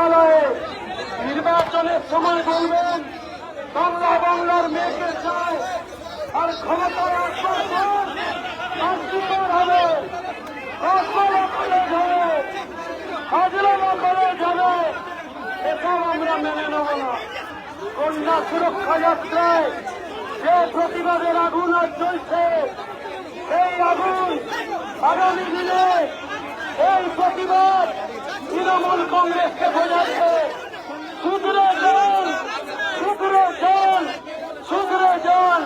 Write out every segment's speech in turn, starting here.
বিশ্ববিদ্যালয়ে নির্বাচনের সময় বলবেন, বাংলা বাংলার মেয়েকে চায় আর ক্ষমতার কার্যকর হবে কলেজ হবে হাজরামা কলেজ হবে এসব আমরা মেনে নেব না। কন্যা সুরক্ষা যাত্রায় যে প্রতিবাদের আগুন আজ চলছে এই আগুন আগামী দিনে এই প্রতিবাদ তৃণমূল কংগ্রেসকে বোঝাচ্ছে শুধু যান শুধু যান শুধু যান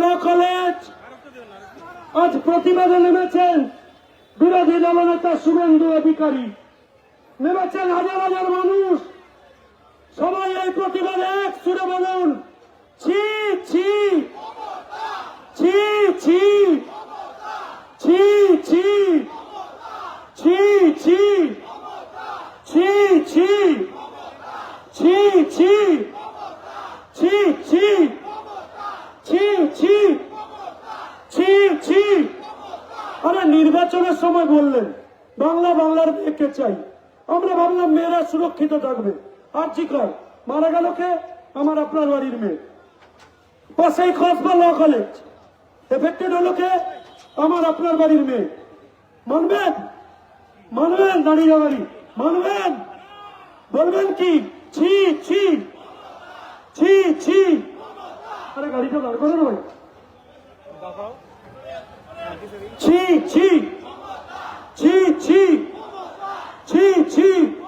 ল কলেজ আজ প্রতিবাদে নেমেছেন বিরোধী দলনেতা শুভেন্দু অধিকারী নেমেছেন হাজার হাজার মানুষ সবাই এই প্রতিবাদে এক সুরে বলুন ছি ছি ছি ছি ছি ছি ছি ছি ছি ছি ছি ছি ছি ছি আরে নির্বাচনের সময় বললেন, বাংলা বাংলার মেয়েকে চাই? আমরা ভাবলাম মেয়েরা সুরক্ষিত থাকবে। আর জি কর, মারা গেল কে? আমার আপনার বাড়ির মেয়ে। পাশেই খসবা ল কলেজ এফেক্টেড হলো কে? আমার আপনার বাড়ির মেয়ে। মানবেন? মানবেন দাঁড়িয়ে বাড়ি? মানবেন? বলবেন কি? ছি ছি। ছি ছি। আরে গাড়িটা দাঁড় করে ভাই। ছি ছি ছি। ছি ছি। ছি ছি।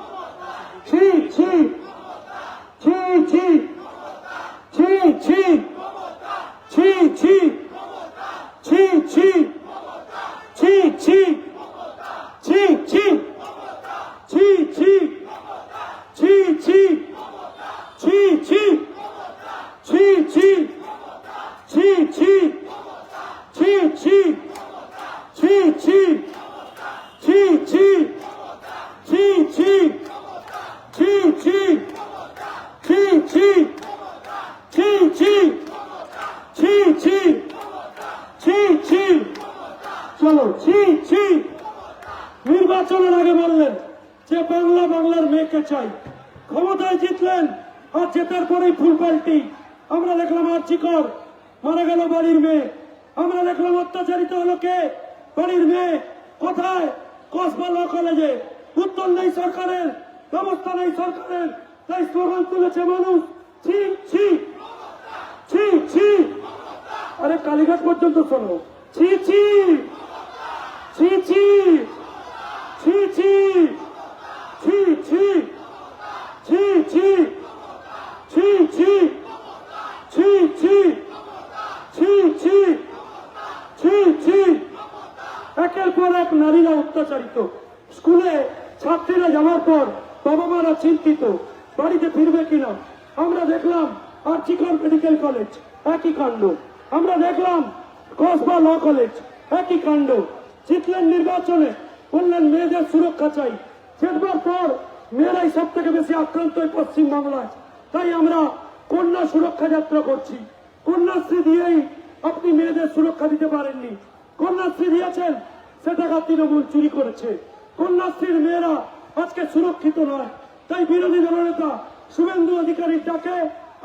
চলো, ছি ছি। নির্বাচনের আগে বললেন যে বাংলা বাংলার মেয়েকে চাই। ক্ষমতায় জিতলেন আর জেতার পরেই ফুল পাল্টি। আমরা দেখলাম আর চিকর মারা গেল বাড়ির মেয়ে। আমরা দেখলাম অত্যাচারিত হলো কে? বাড়ির মেয়ে। কোথায়? কসবা ল কলেজে। উত্তর নেই সরকারের, ব্যবস্থা নেই সরকারের। তাই স্লোগান তুলেছে মানুষ। ছি ছি। ছি ছি। আরে কালীঘাট পর্যন্ত শোনো। ছি ছি। ছি ছি ছি ছি ছি ছি ছি ছি ছি ছি ছি ছি ছি ছি ছি ছি একের পর এক নারীরা অত্যাচারিত। স্কুলে ছাত্রীরা যাওয়ার পর বাবা মারা চিন্তিত। বাড়িতে ফিরবে কিনা? আমরা দেখলাম আর্চিকন মেডিকেল কলেজ, একই কাণ্ড। আমরা দেখলাম কসবা ল কলেজ, একই কাণ্ড। জিতলেন নির্বাচনে, বললেন মেয়েদের সুরক্ষা চাই। জিতবার পর মেয়েরাই সব থেকে বেশি আক্রান্ত হয় পশ্চিম বাংলায় তাই আমরা কন্যা সুরক্ষা যাত্রা করছি। কন্যাশ্রী দিয়েই আপনি মেয়েদের সুরক্ষা দিতে পারেননি। কন্যাশ্রী দিয়েছেন সে টাকা তৃণমূল চুরি করেছে। কন্যাশ্রীর মেয়েরা আজকে সুরক্ষিত নয়। তাই বিরোধী দলনেতা শুভেন্দু অধিকারীর ডাকে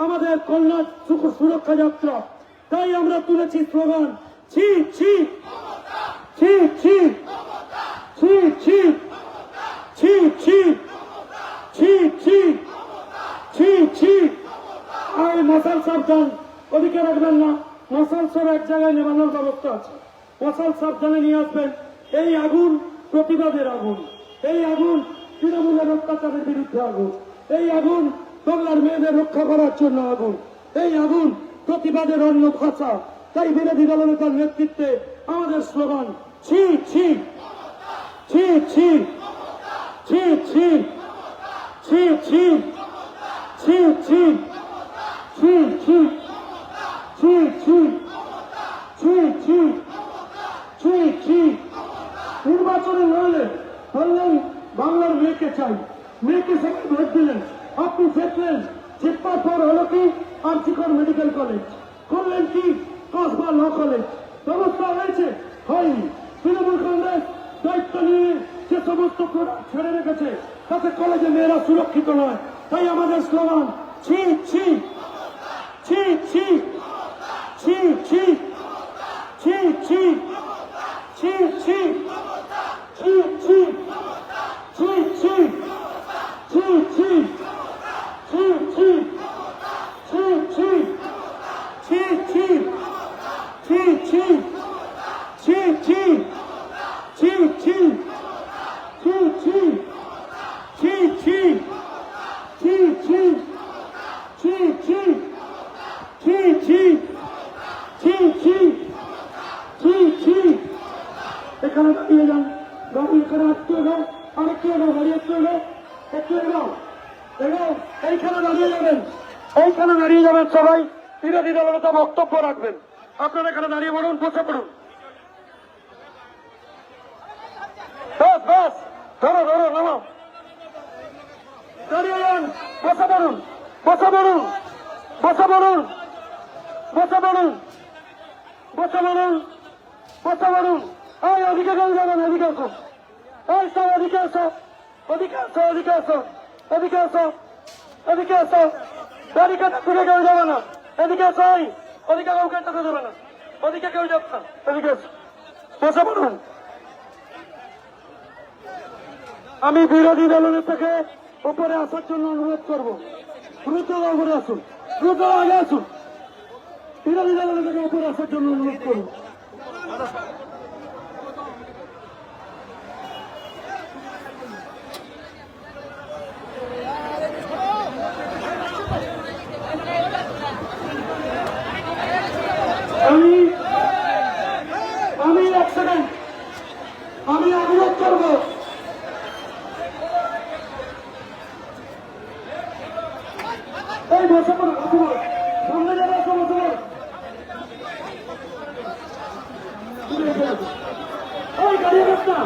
আমাদের কন্যা সুরক্ষা যাত্রা। তাই আমরা তুলেছি স্লোগান, ছি ছি। ছি ছি ছি ছি ছি ছি ছি ছি ছি ছি। আর মশাল সাবধান, ওদিকে রাখবেন না। মশাল সব এক জায়গায় নেবানোর ব্যবস্থা আছে। মশাল সাবধানে নিয়ে আসবেন। এই আগুন, প্রতিবাদের আগুন। এই আগুন তৃণমূলের অত্যাচারের বিরুদ্ধে আগুন। এই আগুন বাংলার মেয়েদের রক্ষা করার জন্য আগুন। এই আগুন প্রতিবাদের অন্য ভাষা। তাই বিরোধী দলনেতার নেতৃত্বে আমাদের স্লোগান ছি ছি। ছি ছি। ছি ছি। ছি ছি। ছি ছি। ছি ছি। ছি ছি। ছি ছি। ছি ছি। নির্বাচনে লড়লে বললেন বাংলার মেয়েকে চাই। মেয়েকে সেখানে ভোট দিলেন। আপনি দেখলেন চিৎপার পর হলো কি আর্থিকর মেডিকেল কলেজ। করলেন কি কসবা ল কলেজ। ব্যবস্থা হয়েছে? হয়নি। তৃণমূল কংগ্রেস দায়িত্ব নিয়ে যে সমস্ত ছেড়ে রেখেছে, তাতে কলেজে মেয়েরা সুরক্ষিত নয়। তাই আমাদের স্লোগান ছি ছি। ছি ছি। ছি ছি। যান বসে পড়ুন বসে পড়ুন বসে পড়ুন বসে পড়ুন বসে পড়ুন বসে পড়ুন এই ওদিকে কেউ যাবেন আসো এই সব এদিকে আসো ওদিকে আসো এদিকে আসো এদিকে আসো এদিকে আসো ব্যারিকেড থেকে কেউ যাবে না। এদিকে আসো এই ওদিকে কেউ কেটে না। ওদিকে কেউ যাবে না। এদিকে আসো বসে পড়ুন আমি বিরোধী দলের থেকে উপরে আসার জন্য অনুরোধ করব। দ্রুত উপরে আসুন, দ্রুত আগে আসুন। বিরোধী দলের থেকে উপরে আসার জন্য অনুরোধ করব। আমি আমি এক সেকেন্ড আমি অনুরোধ করব এই বসে পড়ো বসে পড়ো সামনে যাবে আসো বসে পড়ো ওই গাড়ি রাস্তা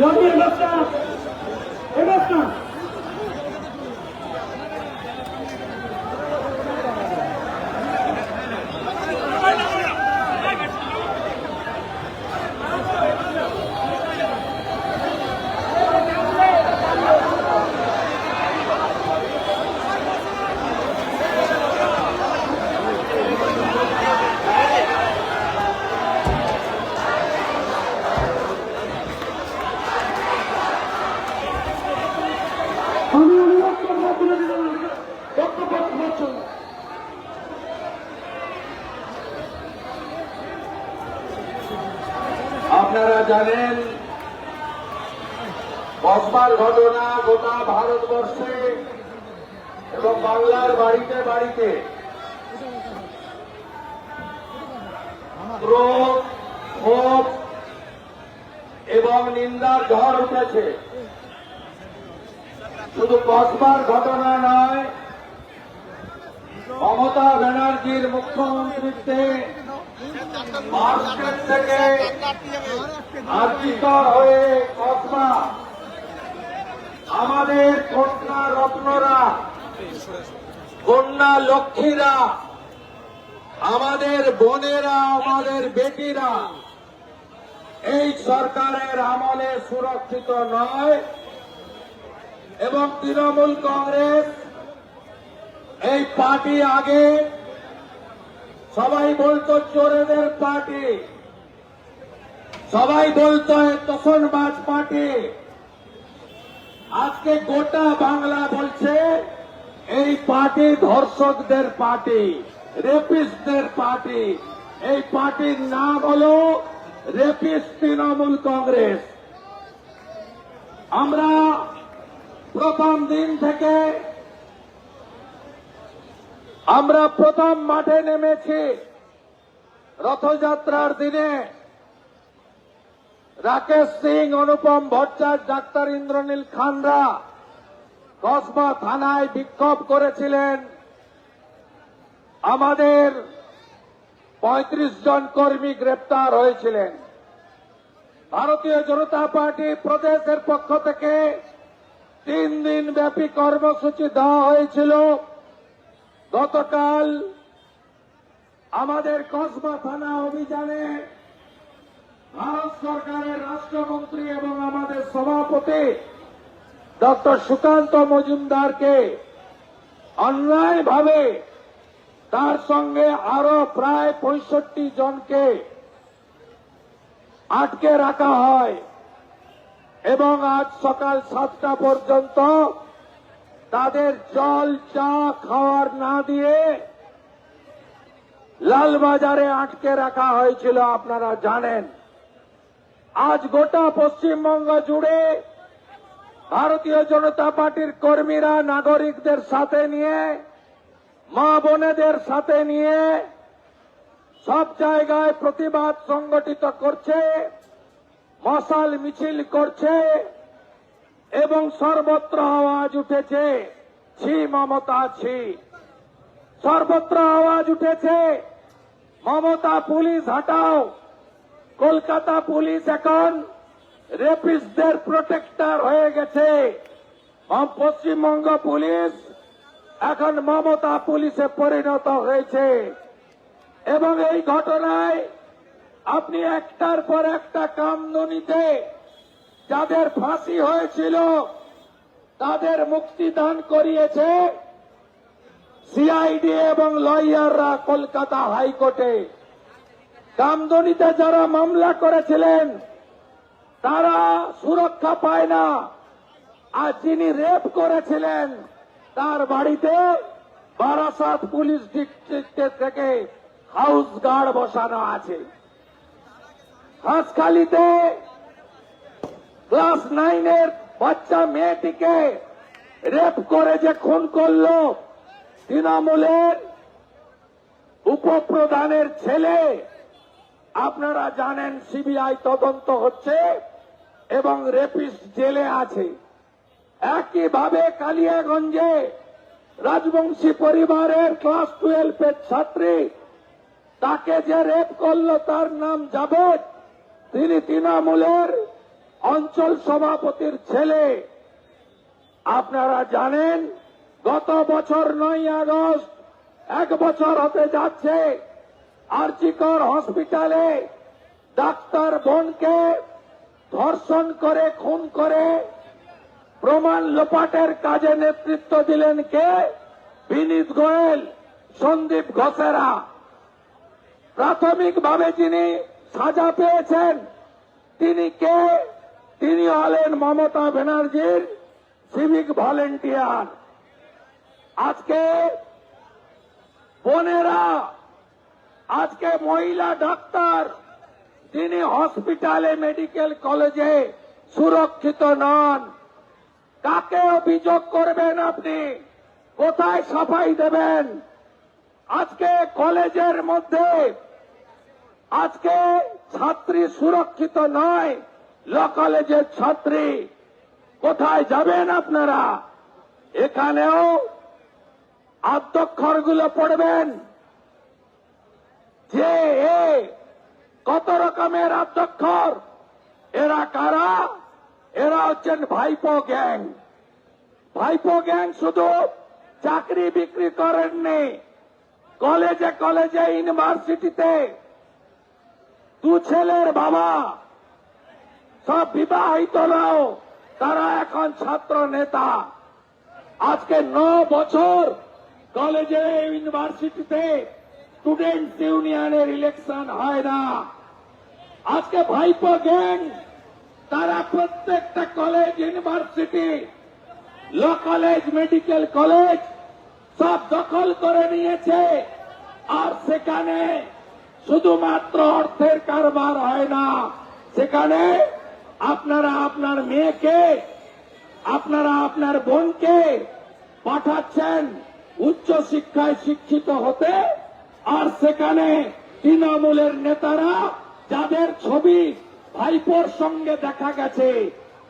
গাড়ি রাস্তা এ রাস্তা আমি অনুরোধ করব বিরোধী দলের বক্তব্য রাখবার জন্য আপনারা জানেন কসবার ঘটনা গোটা ভারতবর্ষে এবং বাংলার বাড়িতে বাড়িতে। ক্রোধ, ক্ষোভ এবং নিন্দার ঝড় উঠেছে। শুধু কসবার ঘটনা নয়, মমতা ব্যানার্জির মুখ্যমন্ত্রীত্বে মার্চের থেকে আর্জিত হয়ে কসমা আমাদের কন্যা রত্নরা কন্যা লক্ষ্মীরা আমাদের বোনেরা আমাদের বেটিরা এই সরকারের আমলে সুরক্ষিত নয়। এবং তৃণমূল কংগ্রেস এই পার্টি আগে সবাই বলতো চোরেদের পার্টি। সবাই বলতো তোষণবাজ পার্টি। আজকে গোটা বাংলা বলছে, এই পার্টি ধর্ষকদের পার্টি, রেপিস্টদের পার্টি। এই পার্টির নাম হল রেপিস্ট তৃণমূল কংগ্রেস। আমরা প্রথম দিন থেকে আমরা প্রথম মাঠে নেমেছি রথযাত্রার দিনে। রাকেশ সিং, অনুপম ভট্টাচার্য, ডাক্তার ইন্দ্রনীল খানরা কসবা থানায় বিক্ষোভ করেছিলেন। আমাদের পঁয়ত্রিশ জন কর্মী গ্রেপ্তার হয়েছিলেন। ভারতীয় জনতা পার্টি প্রদেশের পক্ষ থেকে তিন দিন ব্যাপী কর্মসূচি দেওয়া হয়েছিল। গতকাল আমাদের কসবা থানা অভিযানে ভারত সরকারের রাষ্ট্রমন্ত্রী এবং আমাদের সভাপতি ডক্টর সুকান্ত মজুমদারকে অন্যায়ভাবে তার সঙ্গে আরও প্রায় পঁয়ষট্টি জনকে আটকে রাখা হয় এবং আজ সকাল সাতটা পর্যন্ত তাদের জল চা খাওয়ার না দিয়ে লালবাজারে আটকে রাখা হয়েছিল, আপনারা জানেন। আজ গোটা পশ্চিমবঙ্গ জুড়ে ভারতীয় জনতা পার্টির কর্মীরা, নাগরিকদের সাথে নিয়ে, মা বোনেদের সাথে নিয়ে সব জায়গায় প্রতিবাদ সংগঠিত করছে, মশাল মিছিল করছে। এবং সর্বত্র আওয়াজ উঠেছে, ছি মমতা, ছি। সর্বত্র আওয়াজ উঠেছে, মমতা পুলিশ হটাও, কলকাতা পুলিশ এখন রেপিস্টদের প্রোটেক্টর হয়ে গেছে। পশ্চিমবঙ্গ পুলিশ এখন মমতা পুলিশে পরিণত হয়েছে। এবং এই ঘটনায় আপনি একটার পর একটা কাম কামদনিতে যাদের ফাঁসি হয়েছিল, তাদের মুক্তিদান করিয়েছে সিআইডি এবং লয়াররা কলকাতা হাইকোর্টে। কামদনিতে যারা মামলা করেছিলেন, তারা সুরক্ষা পায় না। আর যিনি রেপ করেছিলেন, তার বাড়িতে বারাসাত পুলিশ ডিস্ট্রিক্টের থেকে হাউস গার্ড বসানো আছে। হাঁসখালিতে ক্লাস নাইনের বাচ্চা মেয়েটিকে রেপ করে যে খুন করল, তৃণমূলের উপপ্রধানের ছেলে, আপনারা জানেন সিবিআই তদন্ত হচ্ছে এবং রেপিস্ট জেলে আছে। একইভাবে কালিয়াগঞ্জে রাজবংশী পরিবারের ক্লাস টুয়েলভের ছাত্রী, তাকে যে রেপ করল, তার নাম জাভেদ। তিনি তৃণমূলের অঞ্চল সভাপতির ছেলে। আপনারা জানেন, গত বছর নয় আগস্ট এক বছর হতে যাচ্ছে আর্চিকর হসপিটালে ডাক্তার বোনকে ধর্ষণ করে, খুন করে প্রমাণ লোপাটের কাজে নেতৃত্ব দিলেন কে? বিনীত গোয়েল, সন্দীপ ঘোষেরা। প্রাথমিকভাবে যিনি সাজা পেয়েছেন, তিনি কে? তিনি হলেন মমতা ব্যানার্জির সিভিক ভলেন্টিয়ার আজকে বোনেরা, আজকে মহিলা ডাক্তার, তিনি হসপিটালে মেডিকেল কলেজে সুরক্ষিত নন। কাকে অভিযোগ করবেন আপনি? কোথায় সাফাই দেবেন? আজকে কলেজের মধ্যে, আজকে ছাত্রী সুরক্ষিত নয়। ল কলেজের ছাত্রী, কোথায় যাবেন আপনারা? এখানেও আদ্যক্ষরগুলো পড়বেন। যে এ কত রকমের আদ্যক্ষর এরা কারা? এরা হচ্ছেন ভাইপো গ্যাং। ভাইপো গ্যাং শুধু চাকরি বিক্রি করেননি। কলেজে কলেজে, ইউনিভার্সিটিতে। দু ছেলের বাবা সব বিবাহিত নাও, তারা এখন ছাত্র নেতা। আজকে ন বছর কলেজে, ইউনিভার্সিটিতে স্টুডেন্টস ইউনিয়নের ইলেকশন হয় না। আজকে ভাইপো গ্যাং, তারা প্রত্যেকটা college, university, law college, medical college সব দখল করে নিয়েছে। আর সেখানে শুধুমাত্র অর্থের কারবার হয় না, সেখানে আপনারা আপনার মেয়েকে, আপনারা আপনার বোনকে পাঠাচ্ছেন উচ্চ শিক্ষায় শিক্ষিত হতে, আর সেখানে তৃণমূলের নেতারা যাদের ছবি ভাইপোর সঙ্গে দেখা গেছে,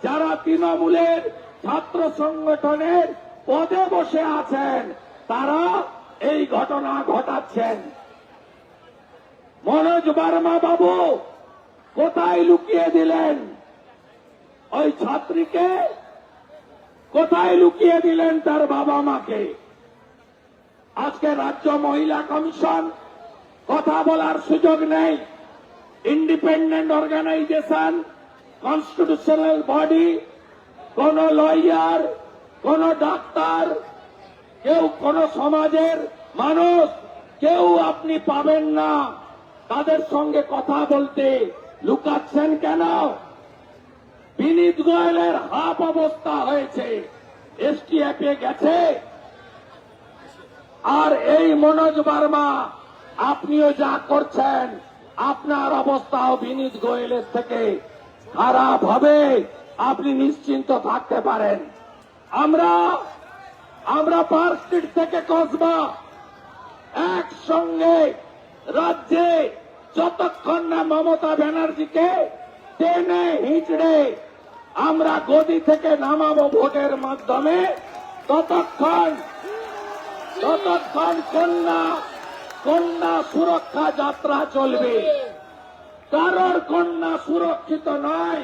যারা তৃণমূলের ছাত্র সংগঠনের পদে বসে আছেন, তারা এই ঘটনা ঘটাচ্ছেন। মনোজ বার্মা বাবু, কোথায় লুকিয়ে দিলেন? ওই ছাত্রীকে কোথায় লুকিয়ে দিলেন তার বাবা মাকে? আজকে রাজ্য মহিলা কমিশন কথা বলার সুযোগ নেই। ইন্ডিপেন্ডেন্ট অর্গানাইজেশন কনস্টিটিউশনাল বডি কোন লয়ার কোন ডাক্তার কেউ কোন সমাজের মানুষ, কেউ আপনি পাবেন না। তাদের সঙ্গে কথা বলতে লুকাচ্ছেন কেন? বিনীত গোয়েলের হাফ অবস্থা হয়েছে। এসটিএফ গেছে। আর এই মনোজ বার্মা, আপনিও যা করছেন, আপনার অবস্থাও বিনীত গোয়েলের থেকে খারাপ হবে। আপনি নিশ্চিন্ত থাকতে পারেন। আমরা আমরা পার্ক স্ট্রিট থেকে কসবা। একসঙ্গে রাজ্যে যতক্ষণ না মমতা ব্যানার্জিকে টেনে হিঁচড়ে আমরা গদি থেকে নামাবো ভোটের মাধ্যমে। ততক্ষণ ততক্ষণ কন্যা কন্যা সুরক্ষা যাত্রা চলবে। কারোর কন্যা সুরক্ষিত নয়,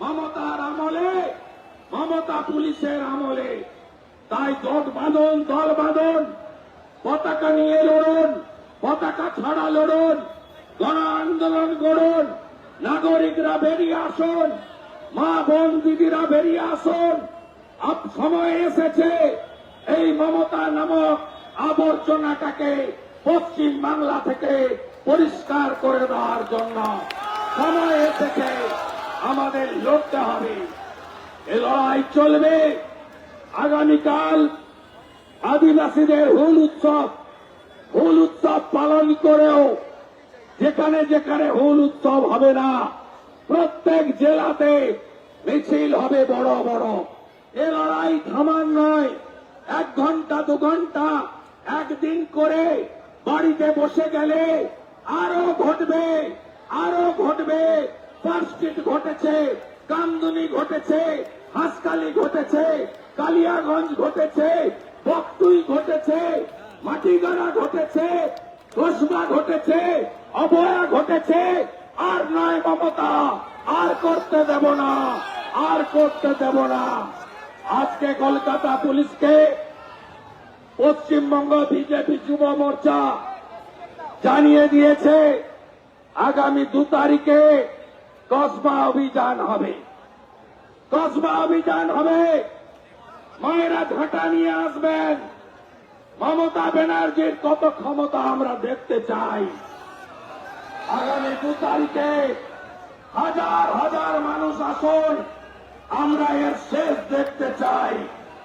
মমতার আমলে, মমতা পুলিশের আমলে। তাই জোট বাঁধন, দল বাঁধন, পতাকা নিয়ে লড়ুন, পতাকা ছাড়া লড়ুন, গণ আন্দোলন করুন নাগরিকরা বেরিয়ে আসুন। মা বোন দিদিরা বেরিয়ে আসুন। আপ সময় এসেছে। এই মমতা নামক আবর্জনাটাকে পশ্চিম বাংলা থেকে পরিষ্কার করে দেওয়ার জন্য সময় এসেছে। আমাদের লড়তে হবে। এ লড়াই চলবে। আগামীকাল আদিবাসীদের হুল উৎসব। হুল উৎসব পালন করেও যেখানে যেখানে হুল উৎসব হবে না প্রত্যেক জেলাতে মিছিল হবে বড় বড়। এ লড়াই থামার নয়। এক ঘণ্টা, দু ঘণ্টা, একদিন করে বাড়িতে বসে গেলে আরও ঘটবে আরও ঘটবে। পার্কস্ট্রিট ঘটেছে, কামদুনি ঘটেছে হাসকালি ঘটেছে, কালিয়াগঞ্জ ঘটেছে বকটুই ঘটেছে, মাটিগাড়া ঘটেছে কসবা ঘটেছে অবয়া ঘটেছে। আর নয় মমতা, আর করতে দেব না, আর করতে দেব না। আজকে কলকাতা পুলিশকে পশ্চিমবঙ্গ বিজেপি যুব মোর্চা জানিয়ে দিয়েছে, আগামী দু তারিখে কসবা অভিযান হবে। কসবা অভিযান হবে। মায়েরা ঝাঁটা নিয়ে আসবেন। মমতা ব্যানার্জির কত ক্ষমতা আমরা দেখতে চাই। আগামী দু তারিখে হাজার হাজার মানুষ আসুন। আমরা এর শেষ দেখতে চাই।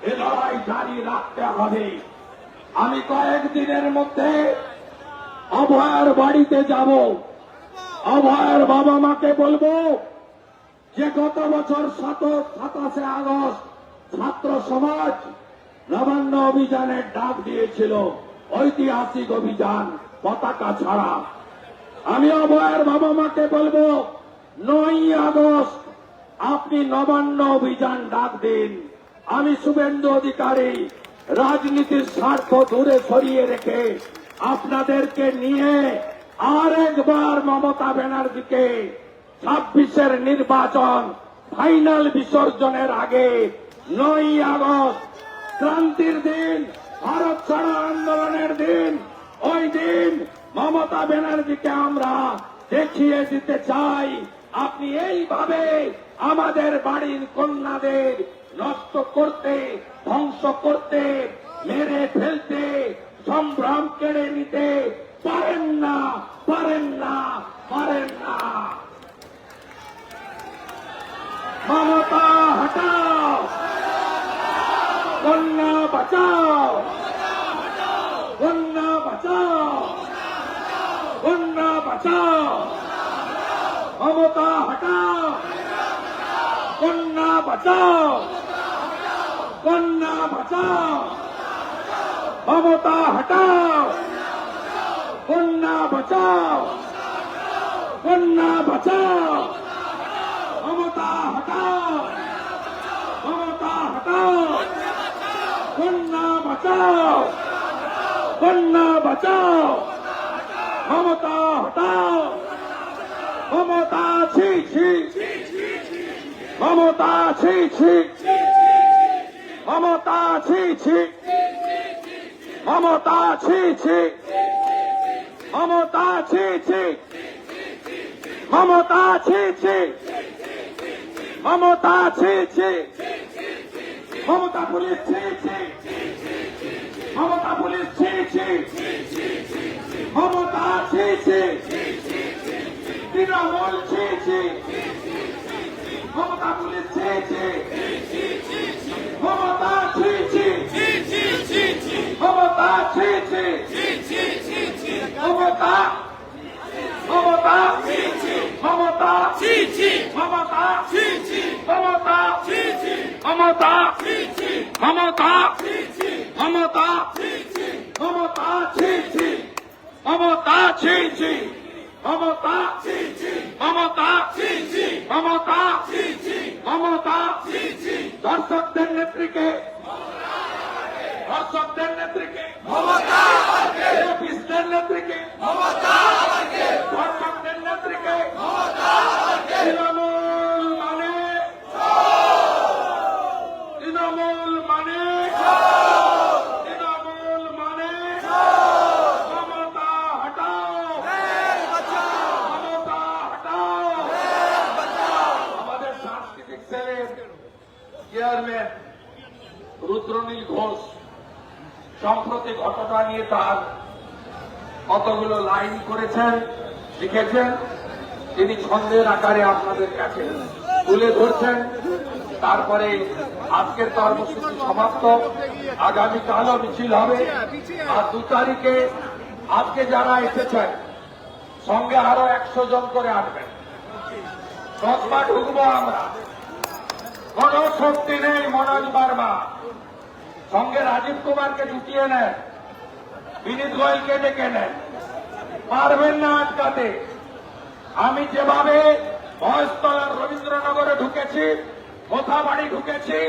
এ লড়াই জারি রাখতে হবে। আমি কয়েকদিনের মধ্যে অভয়ার বাড়িতে যাব। অভয়ার বাবা মাকে বলব যে, গত বছর সাত সাতাশে আগস্ট ছাত্র সমাজ নবান্ন অভিযানের ডাক দিয়েছিল। ঐতিহাসিক অভিযান, পতাকা ছাড়া। আমি অভয়ের বাবা মাকে বলব নয় আগস্ট, আপনি নবান্ন অভিযান ডাক দিন। আমি শুভেন্দু অধিকারী, রাজনীতির স্বার্থ দূরে সরিয়ে রেখে আপনাদেরকে নিয়ে আরেকবার মমতা ব্যানার্জিকে ছাব্বিশের নির্বাচন ফাইনাল বিসর্জনের আগে নয় আগস্ট, ক্রান্তির দিন, ভারত ছাড়া আন্দোলনের দিন, ওই দিন মমতা ব্যানার্জিকে আমরা দেখিয়ে দিতে চাই। আপনি এইভাবে আমাদের বাড়ির কন্যাদের নষ্ট করতে, ধ্বংস করতে, মেরে ফেলতে, সম্ভ্রম কেড়ে নিতে পারেন না পারেন না পারেন না। মমতা, হটাও! কন্যা, বাঁচাও! কন্যা, বাঁচাও! বাঁচাও মমতা হটাও। কন্যা বাঁচাও। কন্যা বাঁচাও। মমতা হটাও। কন্যা বাঁচাও। কন্যা বাঁচাও। মমতা হটাও। মমতা হটাও। কন্যা বাঁচাও। কন্যা বাঁচাও। মমতা হটাও। মমতা ছি ছি। মমতা ছি ছি। মমতা ছি ছি। মমতা ছি ছি। মমতা ছি ছি। মমতা ছি ছি। মমতা ছি ছি। মমতা পুলিশ, ছি ছি। মমতা পুলিশ, ছি ছি। মমতা ছি তৃণমূল ছি মমতা পুলিশ ছি ছি মমতা ছি ছি মমতা ছি ছি মমতা মমতা মমতা মমতা মমতা মমতা মমতা মমতা মমতা ছি ছি। মমতা ছি ছি। মমতা মমতা মমতা মমতা দর্শকদের নেত্রীকে। দর্শকদের নেত্রীকে। মমতা বিষ্ণের নেত্রীকে। মমতা দর্শকদের নেত্রীকে। মমতা তৃণমূল মানে তৃণমূল মানে তৃণমূল মানে মমতা হটাও মমতা হটাও আমাদের সাংস্কৃতিক সেলের চেয়ারম্যান রুদ্রনীল ঘোষ সম্প্রতি ঘটনা নিয়ে তার কতগুলো লাইন করেছেন, লিখেছেন, তিনি ছন্দের আকারে আপনাদের কাছে তুলে ধরছেন। তারপরে আজকের কর্মসূচি সমাপ্ত। আগামীকালও মিছিল হবে। আর দু তারিখে আজকে যারা এসেছেন, সঙ্গে আরও একশো জন করে আসবেন। দশমা ঢুকবো আমরা। কোন শক্তি নেই মনোজ বার্মা। সঙ্গে রাজীব কুমারকে জুটিয়ে নেন, বিনীত গোয়েলকে ডেকে নেন। পারবেন না আটকাতে। আমি যেভাবে মহেশতলার রবীন্দ্রনগরে ঢুকেছি, কোথাবাড়ি ঢুকেছি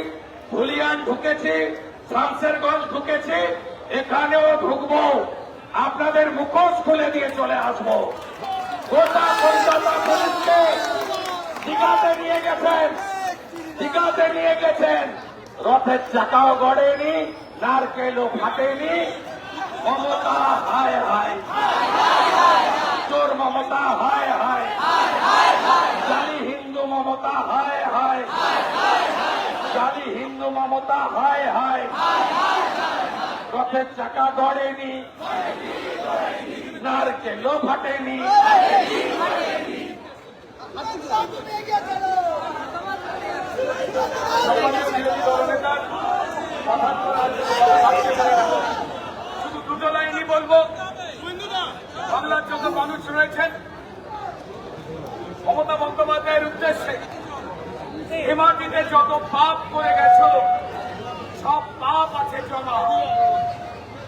ধুলিয়ান ঢুকেছি, শামসেরগঞ্জ ঢুকেছি, এখানেও ঢুকবো। আপনাদের মুখোশ খুলে দিয়ে চলে আসব। গোটা কলকাতা পুলিশকে দীঘাতে নিয়ে গেছেন, দীঘাতে নিয়ে গেছেন। রথের চাকাও গড়েনি নারকেলও ফাটেনি। মমতা, হায় হায়। চোর মমতা, হায় হায়। জালি হিন্দু মমতা, হায় হায়। জালি হিন্দু মমতা, হায় হায়। রথের চাকা গড়েনি, নারকেলও ফাটেনি সম্মানীয় বিরোধী দলনেতার কথা শুধু দুটো লাইনই বলব বাংলার যত মানুষ রয়েছেন মমতা বন্দ্যোপাধ্যায়ের উদ্দেশ্যে এ মাটিতে যত পাপ করে গেছো সব পাপ আছে জমা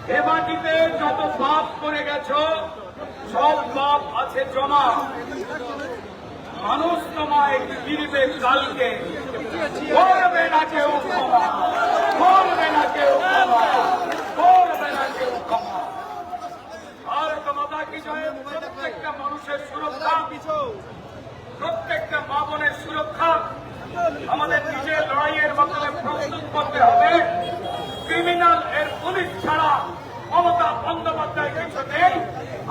এ মাটিতে যত পাপ করে গেছো সব পাপ আছে জমা। মানুষ তোমায় ফিরবে কালকে। করবে না কেউ করবে না কেউ করবে না কেউ প্রত্যেকটা মানুষের সুরক্ষা। প্রত্যেকটা মা সুরক্ষা। আমাদের নিজের লড়াইয়ের মাধ্যমে প্রস্তুত করতে হবে। ক্রিমিনাল এর পুলিশ ছাড়া মমতা বন্দ্যোপাধ্যায় কিছু নেই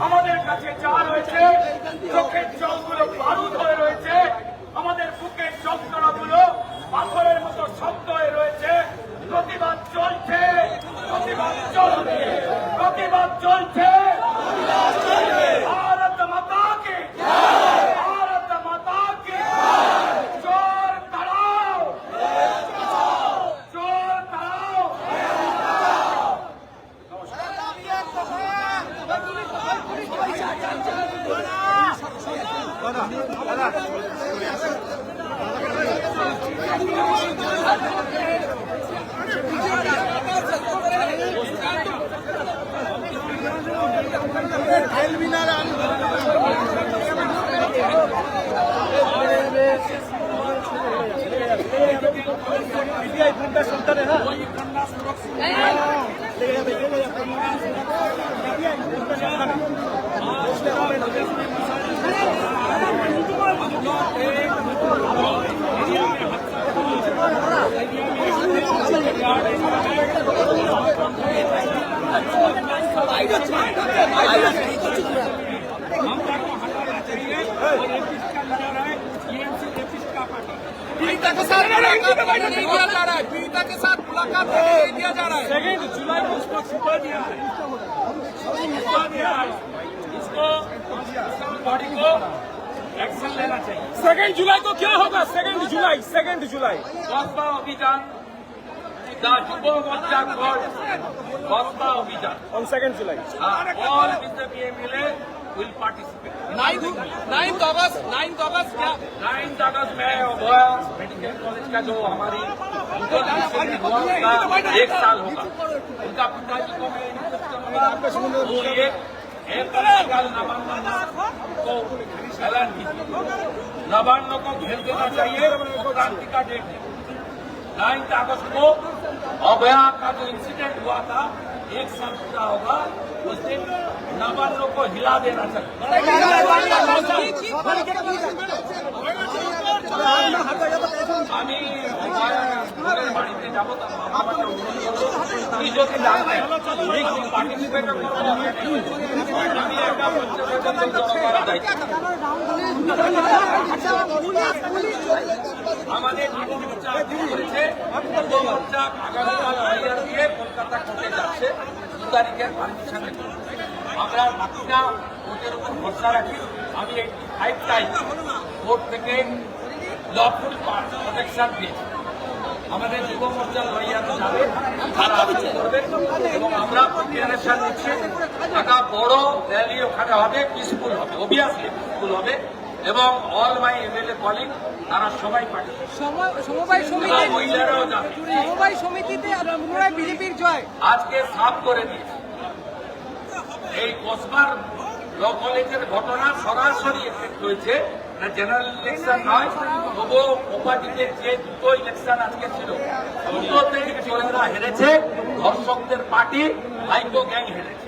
আমাদের কাছে যা রয়েছে, চোখের জলগুলো বারুদ হয়ে রয়েছে। আমাদের বুকের যন্ত্রণাগুলো পাথরের মতো শব্দ হয়ে রয়েছে। প্রতিবাদ চলছে প্রতিবাদ চলছে প্রতিবাদ চলছে। पीड़िता के साथ मुलाकात नहीं किया जा रहा है पीड़िता के साथ मुलाकात नहीं किया जा रहा है सेकेंड जुलाई को उसको छुपा दिया है छुपा दिया है इसको बॉडी को एक्शन लेना चाहिए सेकेंड जुलाई को क्या होगा सेकेंड जुलाई सेकेंड जुलाई কসবা অভিযান দা যুব মোর্চা কল কসবা অভিযান on second July. All BJP MLA participate ninth ninth August ninth August क्या? नाइन्थ अगस्त में गोया मेडिकल कॉलेज का जो हमारी उनको हुआ एक साल होगा। उनका पिताजी को मैं वो ये को ऐलान कीजिए। नवान्न को घेर देना चाहिए। वो क्रांति का डेट है। नाइन्थ अगस्त को अभया का जो इंसिडेंट हुआ था एक साल पूरा होगा। उस दिन नवान्न को हिला देना चाहिए আমি ওদের বাড়িতে যাবো তার বাবা মাকে অনুরোধ করবো উনি যদি জানতেন পার্টিসিপেট করবো আমি একটা পঞ্চায়েত জড়ো করা দায়িত্ব আমাদের যুব মোর্চা ঠিক করেছে যুব মোর্চা আগামীকাল হাইয়ার দিয়ে কলকাতা কোর্টে যাচ্ছে দু তারিখের পারমিশনে আমরা বাকিটা কোর্টের উপর ভরসা রাখি। আমি ফাইভ টাইম কোর্ট থেকে লফুল প্রোটেকশন দিয়েছি। আমাদের যুব মোর্চা লয়ার যাবে এবং আমরা প্রিপারেশন নিচ্ছি একটা বড় র্যালি ওখানে হবে পিসফুল হবে অবভিয়াসলি পিসফুল হবে। এবং অল মাই এমএলএ কলিগ তারা সবাই সমবায় সমিতি মহিলারাও সমবায় সমিতিতে পুনরায় বিজেপির জয়। আজকে সাফ করে দিয়েছে। এই কসবার ল কলেজের ঘটনা সরাসরি এফেক্ট হয়েছে। জেনারেল ইলেকশন নয় তবুও কোপাটিতে যে দুটো ইলেকশন আজকে ছিল দুটোতে চোরেরা হেরেছে ধর্ষকদের পার্টি হাইকো গ্যাং হেরেছে।